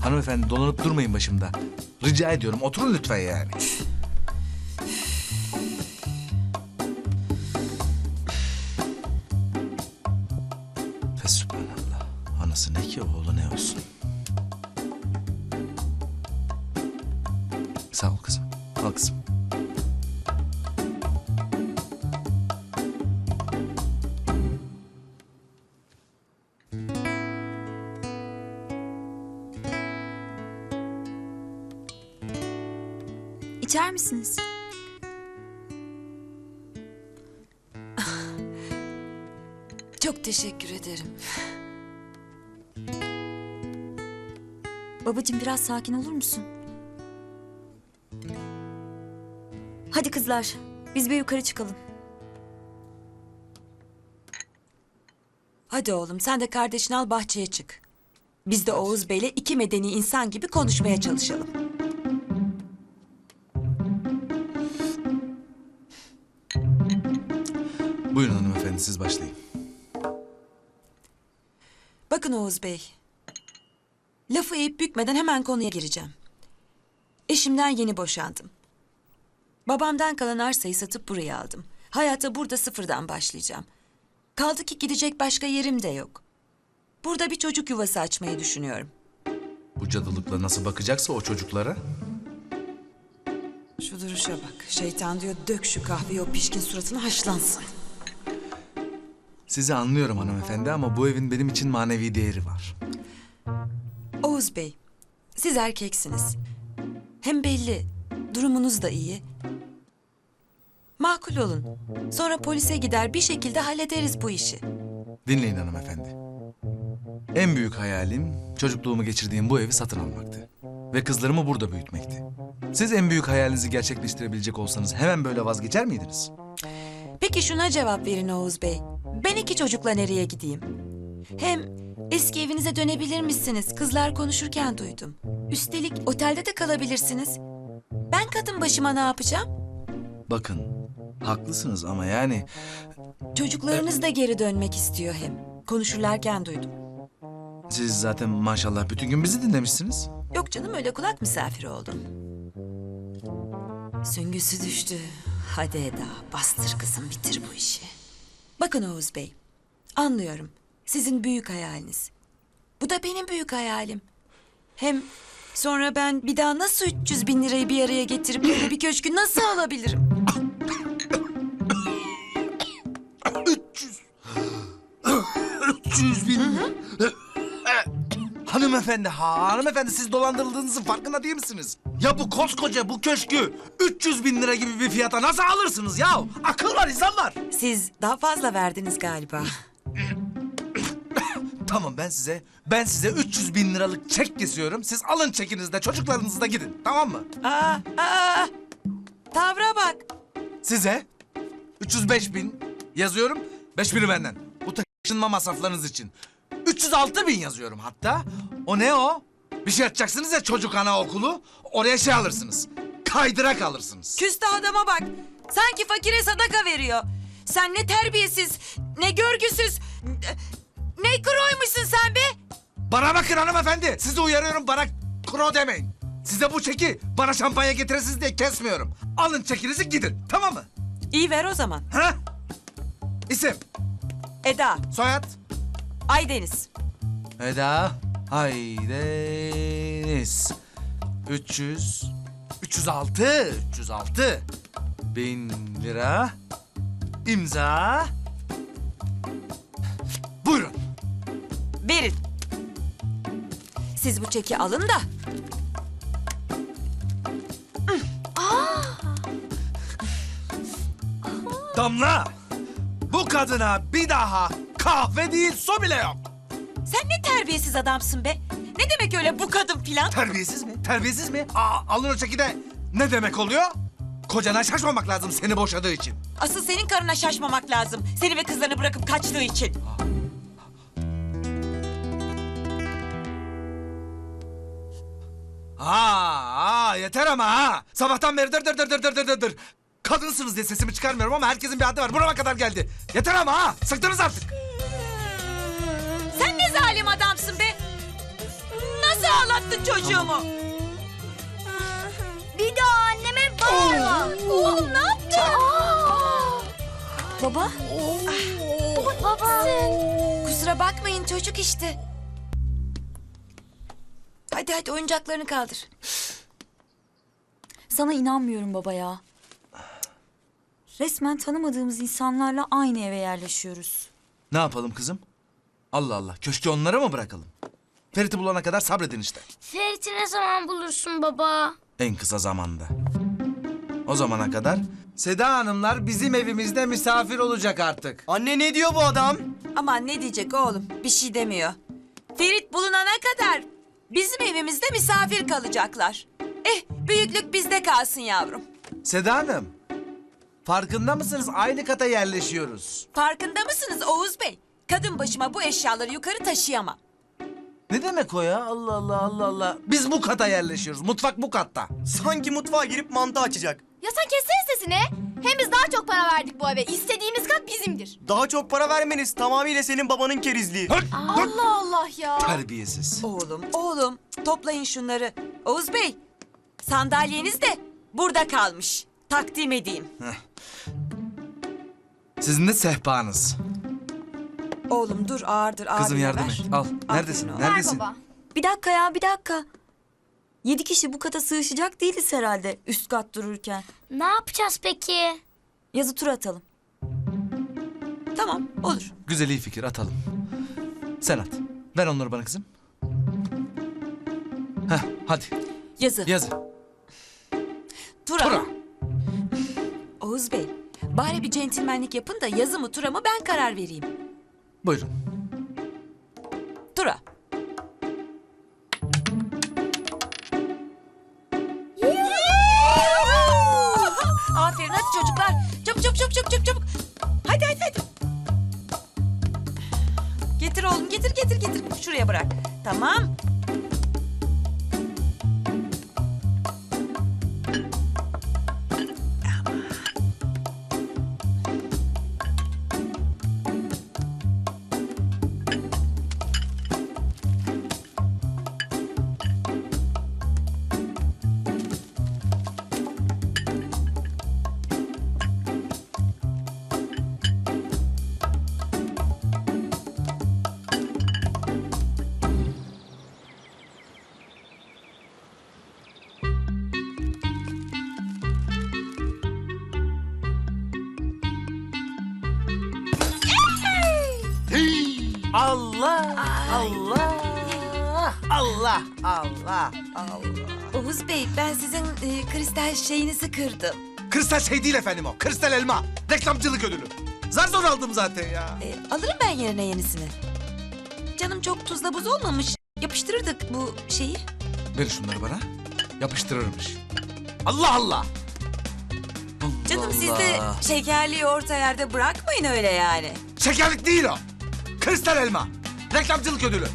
Hanımefendi dolanıp durmayın başımda. Rica ediyorum oturun lütfen yani. Sağ ol kızım. Al kızım. İçer misiniz? Çok teşekkür ederim. Babacığım biraz sakin olur musun? Hadi kızlar, biz bir yukarı çıkalım. Hadi oğlum sen de kardeşini al bahçeye çık. Biz de Oğuz Bey'le iki medeni insan gibi konuşmaya çalışalım. Buyurun hanımefendi siz başlayın. Bakın Oğuz Bey. Lafı eğip bükmeden hemen konuya gireceğim. Eşimden yeni boşandım. Babamdan kalan arsayı satıp buraya aldım. Hayata burada sıfırdan başlayacağım. Kaldı ki gidecek başka yerim de yok. Burada bir çocuk yuvası açmayı düşünüyorum. Bu cadılıkla nasıl bakacaksa o çocuklara... Şu duruşa bak. Şeytan diyor dök şu kahveyi o pişkin suratına haşlansın. Sizi anlıyorum hanımefendi ama bu evin benim için manevi değeri var. Oğuz Bey, siz erkeksiniz. Hem belli, durumunuz da iyi. Makul olun. Sonra polise gider bir şekilde hallederiz bu işi. Dinleyin hanımefendi. En büyük hayalim çocukluğumu geçirdiğim bu evi satın almaktı. Ve kızlarımı burada büyütmekti. Siz en büyük hayalinizi gerçekleştirebilecek olsanız hemen böyle vazgeçer miydiniz? Peki şuna cevap verin Oğuz Bey. Ben iki çocukla nereye gideyim? Hem eski evinize dönebilir misiniz? Kızlar konuşurken duydum. Üstelik otelde de kalabilirsiniz. Ben kadın başıma ne yapacağım? Bakın, haklısınız ama yani Çocuklarınız da geri dönmek istiyor hem. Konuşurlarken duydum. siz zaten maşallah bütün gün bizi dinlemişsiniz. Yok canım öyle kulak misafiri oldum. Süngüsü düştü. Hadi Eda bastır kızım bitir bu işi. Bakın Oğuz Bey. Anlıyorum. Sizin büyük hayaliniz. Bu da benim büyük hayalim. Hem sonra ben bir daha nasıl 300 bin lirayı bir araya getirip böyle bir köşkü nasıl alabilirim? Hanımefendi, ha, hanımefendi siz dolandırıldığınızın farkında değil misiniz? Ya bu koskoca bu köşkü 300 bin lira gibi bir fiyata nasıl alırsınız ya? Akıl var, insan var. Siz daha fazla verdiniz galiba. Tamam ben size, ben size 300 bin liralık çek kesiyorum. Siz alın çekinizde çocuklarınızla gidin, tamam mı? Aa, aa, tavra bak. Size 305 bin yazıyorum, 5 bini benden. Bu taşınma masraflarınız için. 306 bin yazıyorum hatta. O ne o? Bir şey açacaksınız ya çocuk anaokulu. Oraya şey alırsınız. Kaydırak alırsınız. Küstah adama bak. Sanki fakire sadaka veriyor. Sen ne terbiyesiz, ne görgüsüz, ne kroymuşsun sen be? Bana bakın hanımefendi. Sizi uyarıyorum bana kro demeyin. Size bu çeki bana şampanya getiresiniz diye kesmiyorum. Alın çekinizi gidin tamam mı? İyi ver o zaman. Ha? İsim, Eda, soyad. Aydeniz. Eda Haydeniz. 300 306 306 bin lira. İmza. Buyurun. Verin. Siz bu çeki alın da. Damla bu kadına bir daha kahve değil su bile yok sen ne terbiyesiz adamsın be. Ne demek öyle bu kadın filan? Terbiyesiz mi? Terbiyesiz mi? Aa, alın o çekide. Ne demek oluyor? Kocana şaşmamak lazım seni boşadığı için. Asıl senin karına şaşmamak lazım. Seni ve kızlarını bırakıp kaçtığı için. Ha, ha yeter ama ha. Sabahtan beri dır dır dır dır dır dır dır dır. Kadınsınız diye sesimi çıkarmıyorum ama herkesin bir adı var. Burama kadar geldi. Yeter ama ha. Sıktınız artık. Nasıl ağlattın çocuğumu? Bir daha anneme bağırma. Oğlum ne yaptın? Baba. Baba. Kusura bakmayın çocuk işte. Hadi hadi oyuncaklarını kaldır. Sana inanmıyorum baba ya. Resmen tanımadığımız insanlarla aynı eve yerleşiyoruz. Ne yapalım kızım? Allah Allah. Köşkü onlara mı bırakalım? Ferit'i bulana kadar sabredin işte. Ferit'i ne zaman bulursun baba? En kısa zamanda. O zamana kadar Seda Hanımlar bizim evimizde misafir olacak artık. Anne ne diyor bu adam? Aman ne diyecek oğlum? Bir şey demiyor. Ferit bulunana kadar bizim evimizde misafir kalacaklar. Eh büyüklük bizde kalsın yavrum. Seda Hanım, farkında mısınız? Aynı kata yerleşiyoruz. Farkında mısınız Oğuz Bey? Kadın başıma bu eşyaları yukarı taşıyamam. Ne demek o ya? Allah Allah Allah Allah. Biz bu kata yerleşiyoruz. Mutfak bu katta. Sanki mutfağa girip mantı açacak. Ya sen kessene sesini. Hem biz daha çok para verdik bu eve. İstediğimiz kat bizimdir. Daha çok para vermeniz tamamıyla senin babanın kerizliği. Hırt, hırt. Allah Allah ya. Terbiyesiz. Oğlum, oğlum toplayın şunları. Oğuz Bey, sandalyeniz de burada kalmış. Takdim edeyim. Sizin de sehpanız. Oğlum dur ağırdır ağır. Kızım yardım et. Al. Neredesin? oğlum. Ver Neredesin? baba. Bir dakika ya bir dakika. Yedi kişi bu kata sığışacak değiliz herhalde üst kat dururken. Ne yapacağız peki? Yazı tur atalım. Tamam olur. Güzel iyi fikir atalım. Sen at. Ver onları bana kızım. Heh, hadi Yazı. yazı. Tura. Tura. Oğuz Bey, bari bir centilmenlik yapın da yazı mı tura mı ben karar vereyim. Buyurun. Tura. Aferin hadi çocuklar. Çabuk çabuk çabuk çabuk çabuk çabuk. Hadi hadi hadi. Getir oğlum getir getir getir. Şuraya bırak. Tamam. Allah Allah Allah. Oğuz Bey ben sizin e, kristal şeyinizi kırdım. Kristal şey değil efendim o. Kristal elma. Reklamcılık ödülü. Zar zor aldım zaten ya. E, alırım ben yerine yenisini. Canım çok tuzla buz olmamış. Yapıştırırdık bu şeyi. Ver şunları bana. Yapıştırırmış. Allah Allah. Allah Canım siz de şekerliği orta yerde bırakmayın öyle yani. Şekerlik değil o. Kristal elma. Reklamcılık ödülü.